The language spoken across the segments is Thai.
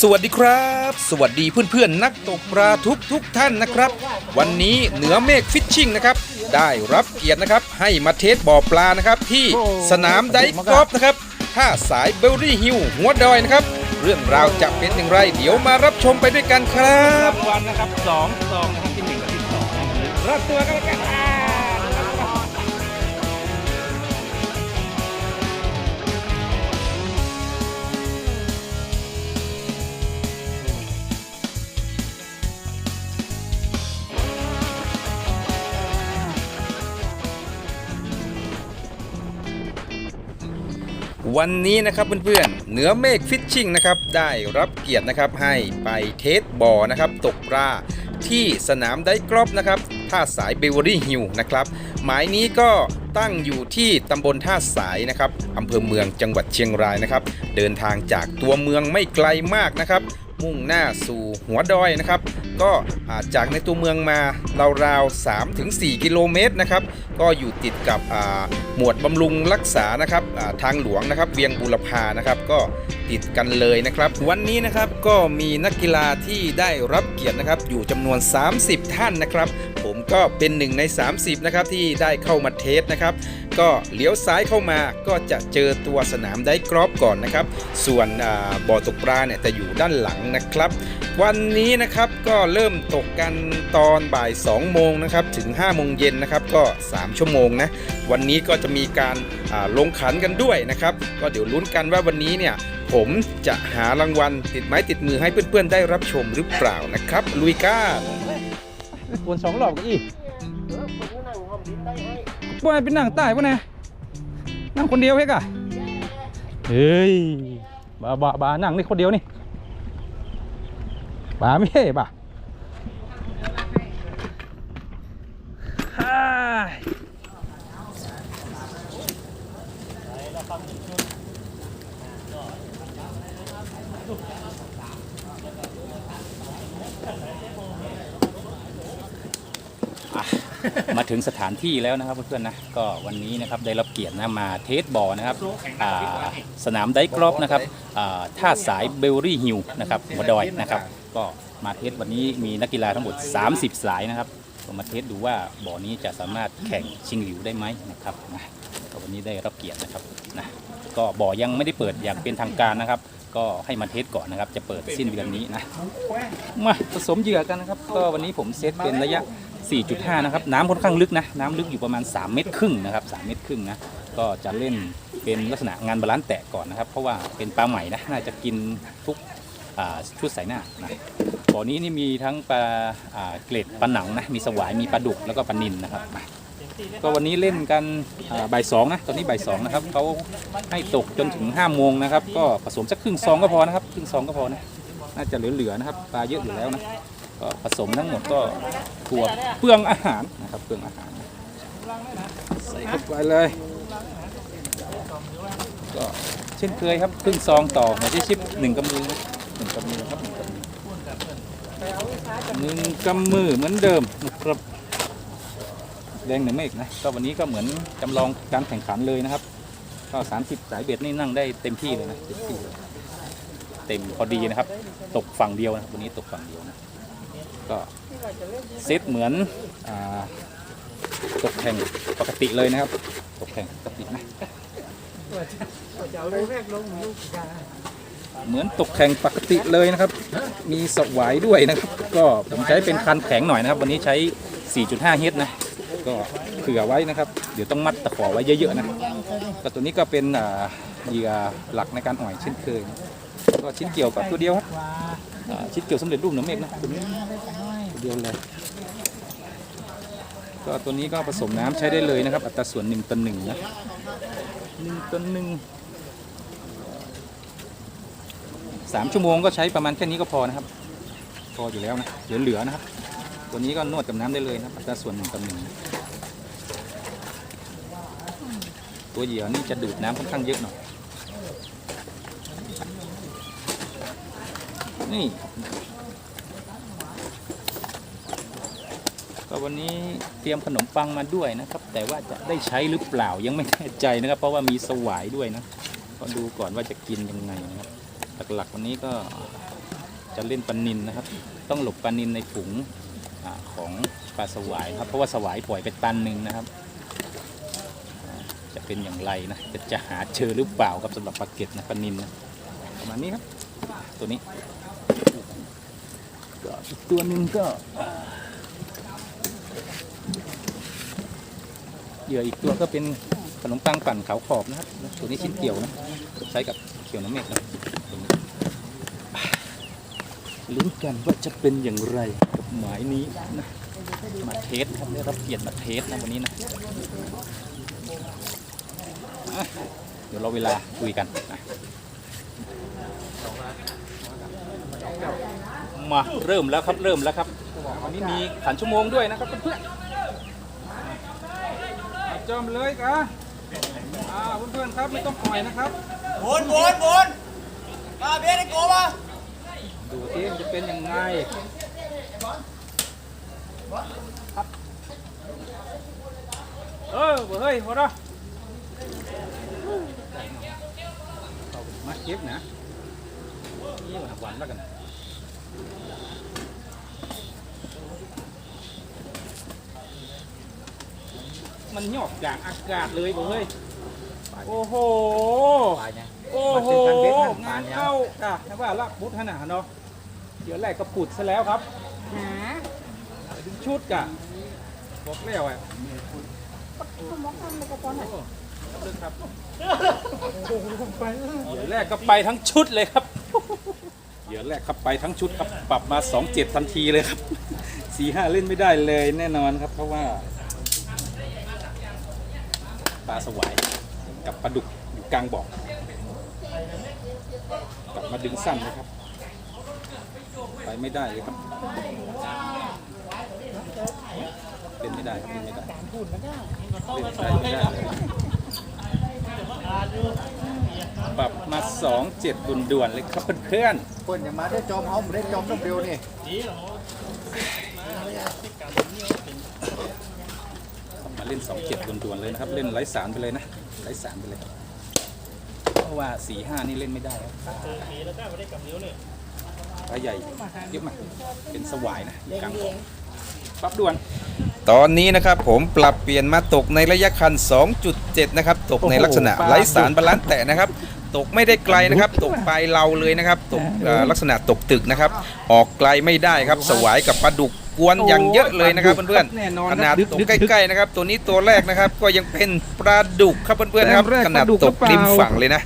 สวัสดีครับ สวัสดีเพื่อนๆ นักตกปลาทุกทุกๆท่านนะครับ วันนี้เหนือเมฆฟิชชิ่งนะครับ ได้รับเกียรตินะครับ ให้มาเทสบ่อปลานะครับ ที่สนามไดกอล์ฟนะครับท่าสายเบลลี่ฮิลหัวดอยนะครับ เรื่องราวจะเป็นอย่างไร เดี๋ยวมารับชมไปด้วยกันครับรางวัลนะครับสองซองนะครับที่หนึ่งกับที่สองรับตัวกันแล้วกัน วันนี้นะครับเพื่อนๆเหนือเมฆฟิชชิ่งนะครับได้รับเกียรตินะครับให้ไปเทสบ่อนะครับตกปลาที่สนามไดกรอบนะครับท่าสายเบเวอรี่ฮิลนะครับหมายนี้ก็ตั้งอยู่ที่ตำบลท่าสายนะครับอำเภอเมืองจังหวัดเชียงรายนะครับ เดินทางจากตัวเมืองไม่ไกลมากนะครับ มุ่งหน้าสู่หัวดอยนะครับ ก็จากในตัวเมืองมาราวๆ3-4 กิโลเมตรนะครับ ก็อยู่ติดกับหมวดบำรุงรักษานะครับทางหลวงนะครับ เวียงบุรพานะครับก็ติดกันเลยนะครับ วันนี้นะครับก็มีนักกีฬาที่ได้รับเกียรตินะครับอยู่จำนวน 30 ท่านนะครับ ผมก็เป็นหนึ่งใน 30 นะครับ ที่ได้เข้ามาเทสนะครับ ก็เลี้ยวซ้ายเข้ามาก็จะเจอตัวสนามได้กรอบก่อนนะครับ ส่วนบ่อตกปลาเนี่ยจะอยู่ด้านหลังนะครับ วันนี้นะครับก็เริ่มตกกันตอนบ่าย2โมงนะครับถึง5โมงเย็นนะครับก็ 3 ชั่วโมงนะวันนี้ก็จะมีการาลงขันกันด้วยนะครับ ก็เดี๋ยวลุ้นกันว่าวันนี้เนี่ยผมจะหารางวัลติดไม้ติดมือให้เพื่อนๆได้รับชมหรือเปล่านะครับ ลุยก้า วนสองรอบก็อีบ่ให้เป็นนั่งใต้ป่ะนะนั่งคนเดียวเฮ้กะเฮ้ยบ้าบ้าบ้านั่งนี่คนเดียวนี่บ้าไม่ใช่บ้า มาถึงสถานที่แล้วนะครับเพื่อนๆนะก็วันนี้นะครับได้รับเกียรตินะมาเทสบอลนะครับอ่าสนามไดกรอบนะครับอ่าท่าสายเบลลี่ฮิลนะครับหัวดอยนะครับ ก็มาเทสวันนี้มีนักกีฬาทั้งหมด 30 สายนะครับก็มาเทสดูว่าบ่อนี้จะสามารถแข่งชิงหลิวได้ไหมนะครับนะก็วันนี้ได้รับเกียรตินะครับนะก็บ่อยังไม่ได้เปิดอย่างเป็นทางการนะครับ ก็ให้มาเทสก่อนนะครับ จะเปิดสิ้นเดือนนี้นะมาผสมเหยื่อกันนะครับ ก็วันนี้ผมเซตเป็นระยะ 4.5 นะครับ น้ำค่อนข้างลึกนะ น้ำลึกอยู่ประมาณ 3 เมตรครึ่งนะครับ 3 เมตรครึ่งนะ ก็จะเล่นเป็นลักษณะงานบาลานซ์แตะก่อนนะครับ เพราะว่าเป็นปลาใหม่นะ น่าจะกินทุกชุดใส่หน้านะบ่อนี้นี่มีทั้งปลาเกล็ดปลาหนังนะ มีสวาย มีปลาดุก แล้วก็ปลานิลนะครับ ก็วันนี้เล่นกันบ่ายสองนะ ตอนนี้บ่ายสองนะครับเขาให้ตกจนถึง5โมงนะครับ ก็ผสมสักครึ่งซองก็พอนะครับ ครึ่งซองก็พอนะ น่าจะเหลือๆนะครับ ปลาเยอะอยู่แล้วนะ ก็ผสมทั้งหมดก็ถั่วเปลืองอาหารนะครับเปลืองอาหาร ใส่เข้าไปเลย ก็เช่นเคยครับครึ่งซองต่อหัวที่ชิปหนึ่งกำมือหนึ่งกำมือครับหนึ่งกำมือหนึ่งกำมือเหมือนเดิมนะครับแดงเหนือเมฆนะก็วันนี้ก็เหมือนจำลองการแข่งขันเลยนะครับ ก็30สายเบ็ดนี่นั่งได้เต็มที่เลยนะเต็มที่เลยเต็มพอดีนะครับ ตกฝั่งเดียวนะวันนี้ตกฝั่งเดียวนะ ก็เซตเหมือนอตกแข่งปกติเลยนะครับ ตกแข่งปกตินะเหมือนตกแข่งปกติเลยนะครับ มีสวายด้วยนะครับ ก็ผมใช้เป็นคันแข็งหน่อยนะครับ วันนี้ใช้ 4.5 เฮดนะก็เผื่อไว้นะครับ เดี๋ยวต้องมัดตะขอไว้เยอะๆนะก็ตัวนี้ก็เป็นอ่าเหยื่อหลักในการอ่อยเช่นเคย ก็ชิ้นเกี่ยวกับตัวเดียวครับชิ้นเกี่ยวสำเร็จรูปหนือเมฆนะตัวนี้ เดียวเลยก็ตัวนี้ก็ผสมน้ำใช้ได้เลยนะครับ อัตราส่วนหนึ่งต่อหนึ่งนะหนึ่งต่อหนึ่งสามชั่วโมงก็ใช้ประมาณแค่นี้ก็พอนะครับ พออยู่แล้วนะเหลือๆนะครับ ตัวนี้ก็นวดกับน้ำได้เลยนะอัตราส่วนหนึ่งต่อหนึ่งตัวเหยื่อนี่จะดูดน้ำค่อนข้างเยอะหน่อยนี่ วันนี้เตรียมขนมปังมาด้วยนะครับ แต่ว่าจะได้ใช้หรือเปล่ายังไม่แน่ใจนะครับ เพราะว่ามีสวายด้วยนะก็ดูก่อนว่าจะกินยังไงนะครับหลักๆวันนี้ก็จะเล่นปลานินนะครับ ต้องหลบปลานินในฝูงอของปลาสวายครับเพราะว่าสวายปล่อยไปตันหนึ่งนะครับ จะเป็นอย่างไรนะจะจะหาเจอหรือเปล่าครับสำหรับปลาเก็ตนะปลานินนะประมาณนี้ครับ ตัวนี้ก็อีกตัวหนึ่งก็ เหยื่ออีกตัวก็เป็นขนมปังปั่นขาวขอบนะครับตัวนี้ชิ้นเกี่ยวนะใช้กับเขียวน้ำเมฆนะตัวนี้ลุ้นกันว่าจะเป็นอย่างไรกับหมายนี้นะมาเทสครับได้รับเกียรติมาเทสนะวันนี้นะเดี๋ยวเราเวลาคุยกันนะมาเริ่มแล้วครับเริ่มแล้วครับวันนี้มีขันชั่วโมงด้วยนะครับเพื่อน จอมเลยกะอ่าเพื่อนๆครับไม่ต้องปล่อยนะครับบนบนบนมาเบียร์ได้โกป่ะดูที่มันจะเป็นยังไงครับเออเฮ้ยพอแล้วเอามาเก็บนะนี่หวานแล้วกัน มันหยอกอย่างอากาศเลยเฮ้ย โอ้โหโอ้โห งานเข้าจ้ะนะว่าละพุทธนาเนาะ เดี๋ยวแรกก็ปุดซะแล้วครับ หาดึงชุดกะบอกแล้วอะเรื่องครับเดี๋ยวแรกก็ไปทั้งชุดเลยครับเดี๋ยวแรกครับไปทั้งชุดครับ ปรับมา2 7ทันทีเลยครับ4 5เล่นไม่ได้เลยแน่นอนครับ เพราะว่า ปลาสวายกับปลาดุกอยู่กลางบ่อกลับมาดึงสั้นนะครับ ไปไม่ได้เลยครับ เป็นไม่ได้ครับเป็นไม่ได้เล่นไม่ได้ไม่ได้ปรับมาสองเจ็ดด่วนๆเลยครับเพื่อนเพื่อนอย่ามาได้จอมเขาไม่ได้จอมต้องเร็วนี่ ๆมา เล่นสองเจ็ดด่วนๆเลยนะครับ เล่นไร้สารไปเลยนะไร้สารไปเลยครับเพราะว่าสี่ห้านี่เล่นไม่ได้ครับปลาปลาใหญ่เยอะมากเป็นสวายนะอยู่กลางบ่อปรับด่วนตอนนี้นะครับผมปรับเปลี่ยนมาตกในระยะคัน 2.7 นะครับ ตกในลักษณะโอ้โหไร้สารบาลานซ์แตะนะครับ ตกไม่ได้ไกลนะครับ ตกปลายเราเลยนะครับ ตกเอ่อลักษณะตกตึกนะครับ ออกไกลไม่ได้ครับ สวายกับปลาดุก กวนอย่างเยอะเลยนะครับเพื่อนแน่นอนๆคขรับนาดดึกตกดึกใกล้ๆนะครับ ตัวนี้ตัวแรกนะครับ ก็ยังเป็นปลาดุกครับเพื่อนๆครับแต้มแรกขนาดปลาดุกตกริมหรือเปล่าฝั่งเลยนะ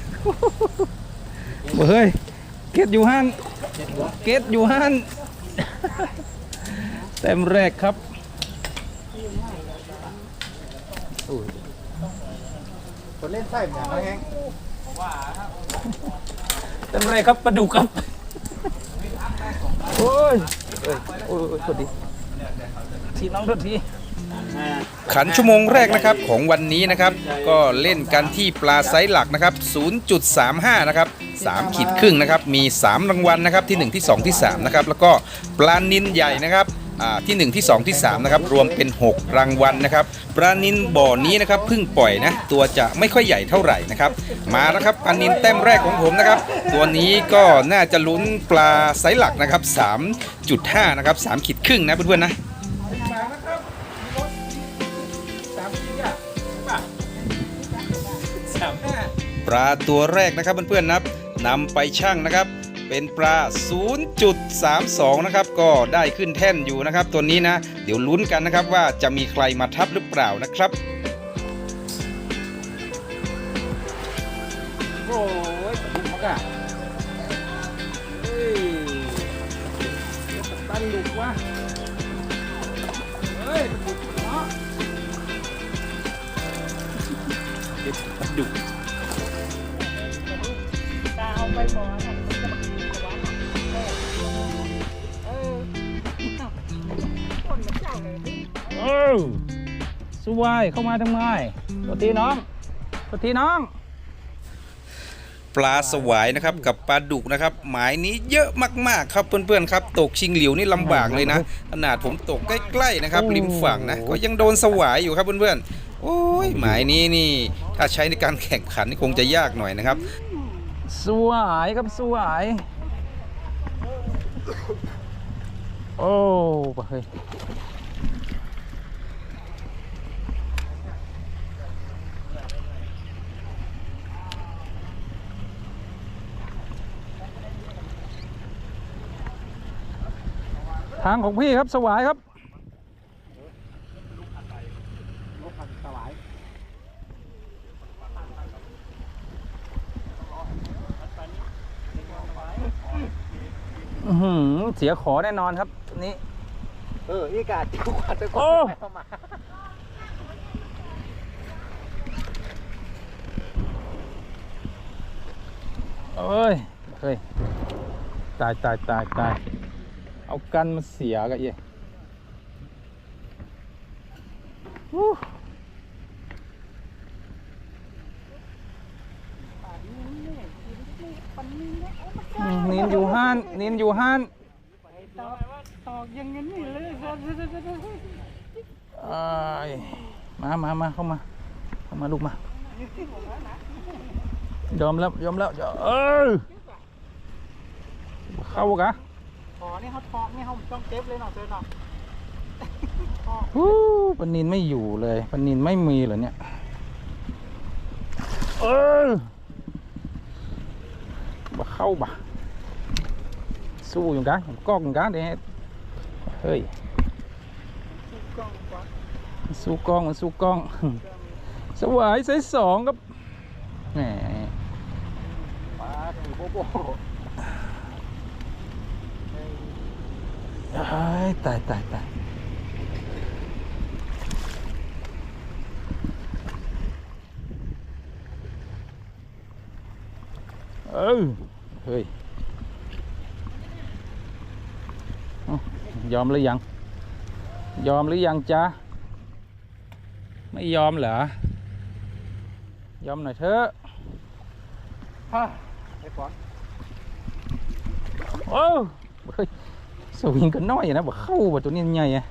เฮ้ยเกตอยู่ห้านเกตอยู่ห้านเต็มแรกครับคนเล่นไส้เหมือนกันแฮงเต็มแรกครับปลาดุกครับโอ้ยเอ้ยโอ้ยโอ้ยโทษดีทีน้องทษทีขันชั่วโมงแรกนะครับของวันนี้นะครับ ก็เล่นกันที่ปลาไซส์หลักนะครับ 0.35 นะครับ 3 ขีดครึ่งนะครับ มี 3 รางวัลนะครับที่ 1 ที่ 2 ที่ 3 นะครับ แล้วก็ปลานินใหญ่นะครับ ที่ 1 ที่ 2 ที่3นะครับรวมเป็น 6 รางวัลนะครับปลานินบ่อนี้นะครับเพิ่งปล่อยนะตัวจะไม่ค่อยใหญ่เท่าไหร่นะครับมาแล้วครับปลานินแต้มแรกของผมนะครับตัวนี้ก็น่าจะลุ้นปลาไซส์หลักนะครับ 3.5 นะครับ3ขีดครึ่งนะเพื่อนๆนะมาครับสามที่อะป่ะสามห้าปลาตัวแรกนะครับเพื่อนๆนะนำไปชั่งนะครับ เป็นปลา 0.32 นะครับ ก็ได้ขึ้นแท่นอยู่นะครับ ตัวนี้นะ เดี๋ยวลุ้นกันนะครับว่าจะมีใครมาทับหรือเปล่านะครับโอ้ยปลาดุกมากอะเฮ้ยเดี๋ยวปลาดุกวะเฮ้ยปลาดุกเนาะเด็ สวายเข้ามาทำไมตัวทีน้องตัวทีน้อง ปลาสวายนะครับกับปลาดุกนะครับ หมายนี้เยอะมากๆครับเพื่อนๆครับ ตกชิงหลิวนี่ลำบากเลยนะขนาดผมตกใกล้ๆนะครับริมฝั่งนะก็ยังโดนสวายอยู่ครับเพื่อนๆโอ้ยหมายนี้นี่ถ้าใช้ในการแข่งขันนี่คงจะยากหน่อยนะครับ สวายครับสวายโอ้ปะเฮ้ย ทางของพี่ครับสวายครับอื้อหือเสียขอแน่นอนครับนี่เออนี่กาดจิ้วกว่าตะโกโอ้นเข้ามาเอ้ยเฮ้ยตายตายตายตาย เอากันมาเสียกันเย่วู้อืมนินอยู่ห้านนินอยู่ห้านตอกยังงั้นนี่เลยเอ้ยมามามาเข้ามาเข้ามาลูกมายอมแล้วยอมแล้วเออเข้ากะ ขอนี่เขาทอกนี่เขาต้องเก็บเลยเนาะเจอเนาะฮู้ปลานินไม่อยู่เลยปลานินไม่มีเหรอเนี่ย เออบ่เข้าบ่ะสู้อยู่กะผมกอกอยู่กะเด้เฮ้ยมันสู้กล้องมันสู้กล้อง สวายใส่สองครับแหมปลาถือโบโบ เอ้ยตายตายตายเออเฮ้ยเอ้ายอ มหรือยังยอมหรือยังจ๊ะไม่ยอมเหรอยอมหน่อยอยสวิงก็น้อยนะบอกเข้าว่าตัวนี้ใหญ่อะ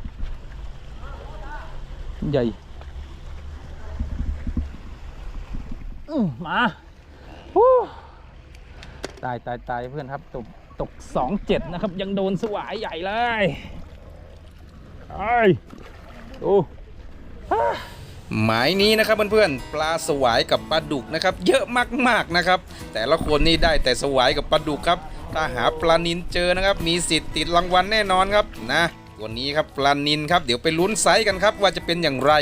ใหญ่มาตายตายตายเพื่อนครับตกตกสองเจ็ดนะครับ ยังโดนสวายใหญ่เลยไอ้ยดูหมายนี้นะครับเพื่อนๆปลาสวายกับปลาดุกนะครับ เยอะมากๆนะครับ แต่ละคนนี่ได้แต่สวายกับปลาดุกครับ ถ้าหาปลานินเจอนะครับ มีสิทธิ์ติดรางวัลแน่นอนครับนะวันนี้ครับปลานินครับเดี๋ยวไปลุ้นไซส์กันครับว่าจะเป็นอย่างไร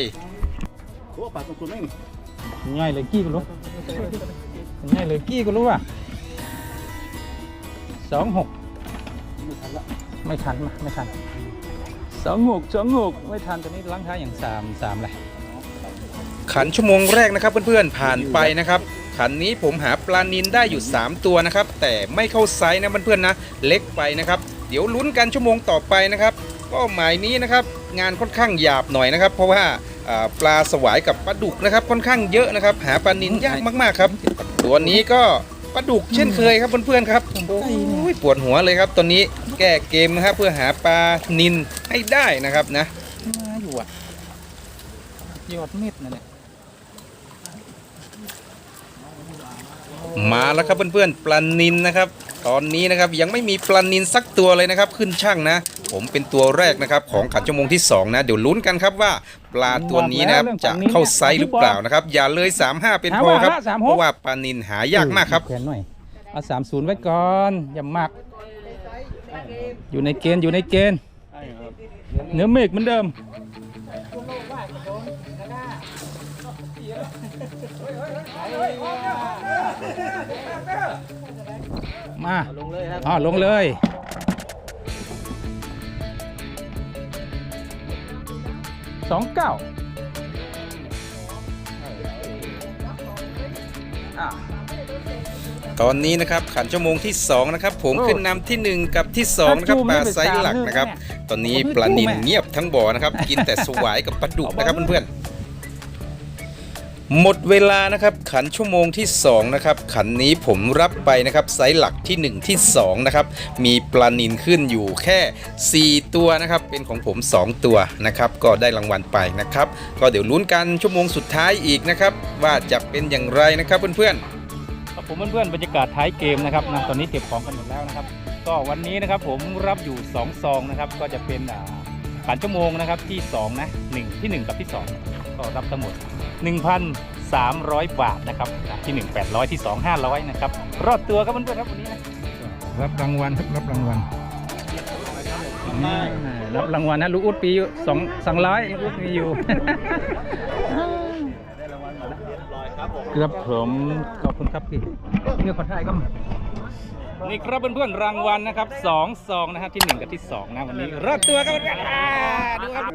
โอ้ปลาตรงคุณไม่มีง่ายเลยกี้ก็รู้ง่ายเลยกี้ก็รู้อะสองหกไม่ทันละไม่ทันมาไม่ทันสองหกสองหกไม่ทันตอนนี้ล้างท้ายอย่างสามสามเลยขันชั่วโมงแรกนะครับเพื่อนๆผ่านไปนะครับ ขันนี้ผมหาปลานินได้อยู่ 3 ตัวนะครับ แต่ไม่เข้าไซส์นะเพื่อนๆนะ เล็กไปนะครับ เดี๋ยวลุ้นกันชั่วโมงต่อไปนะครับก็หมายนี้นะครับงานค่อนข้างหยาบหน่อยนะครับ เพราะว่าปลาสวายกับปลาดุกนะครับ ค่อนข้างเยอะนะครับ หาปลานินยากมากๆครับ ตัวนี้ก็ปลาดุกเช่นเคยครับเพื่อนๆครับโอ้ยปวดหัวเลยครับตอนนี้แก้เกมนะครับเพื่อหาปลานินให้ได้นะครับนะมาอยู่อะยอดเม็ดนั่นแหล มาแล้วครับเพื่อนๆปลานินนะครับ ตอนนี้นะครับยังไม่มีปลานินสักตัวเลยนะครับ ขึ้นช่างนะ ผมเป็นตัวแรกนะครับ ของขันชั่วโมงที่สองนะ เดี๋ยวลุ้นกันครับว่า ปลาตัวนี้นะครับจะเข้าไซส์หรือเปล่านะครับ อย่าเลย 35 เป็นพอครับเพราะว่าปลานินหายากมากครับแขวนหน่อยเอาสามศูนย์ไว้ก่อนอย่ามากอยู่ในเกณฑ์อยู่ในเกณฑ์เนื้อเมฆเหมือนเดิม มาลงเลยครับอ๋อลงเลย สองเก้าอะตอนนี้นะครับขันชั่วโมงที่สองนะครับ ผมโอ้ขึ้นนำที่หนึ่งกับที่สองนะครับปลาไซส์หลักนะครับ ตอนนี้ปลานินเงียบทั้งบ่อนะครับ กินแต่สวายกับปลาดุกนะครับเพื่อนๆ หมดเวลานะครับขันชั่วโมงที่2นะครับขันนี้ผมรับไปนะครับไซส์หลักที่ 1 ที่2นะครับมีปลานินขึ้นอยู่แค่ 4 ตัวนะครับเป็นของผม 2 ตัวนะครับก็ได้รางวัลไปนะครับก็เดี๋ยวลุ้นกันชั่วโมงสุดท้ายอีกนะครับว่าจะเป็นอย่างไรนะครับเพื่อนๆครับผมเพื่อนๆบรรยากาศท้ายเกมนะครับนะตอนนี้เก็บของกันหมดแล้วนะครับ ก็วันนี้นะครับผมรับอยู่2ซองนะครับก็จะเป็นอ่าผ่านชั่วโมงนะครับที่2นะหนึ่งที่ 1 กับที่ 2 ก็รับทั้งหมด 1,300 บาทนะครับที่ 1 800 ที่ 2 500 นะครับ รอดตัวครับเพื่อนๆครับวันนี้นะรับรางวัลครับรับรางวัลรับรางวัลนะลูกอุดปีสองสองร้อยลูกอุดมีอยู่ครับผมขอบคุณครับพี่เนี่ยขอถ่ายก็นี่ครับเพื่อนๆรางวัลนะครับสองซองนะครับที่หนึ่งกับที่สองนะวันนี้รอดตัวครับเพื่อนๆอ่าดูครับ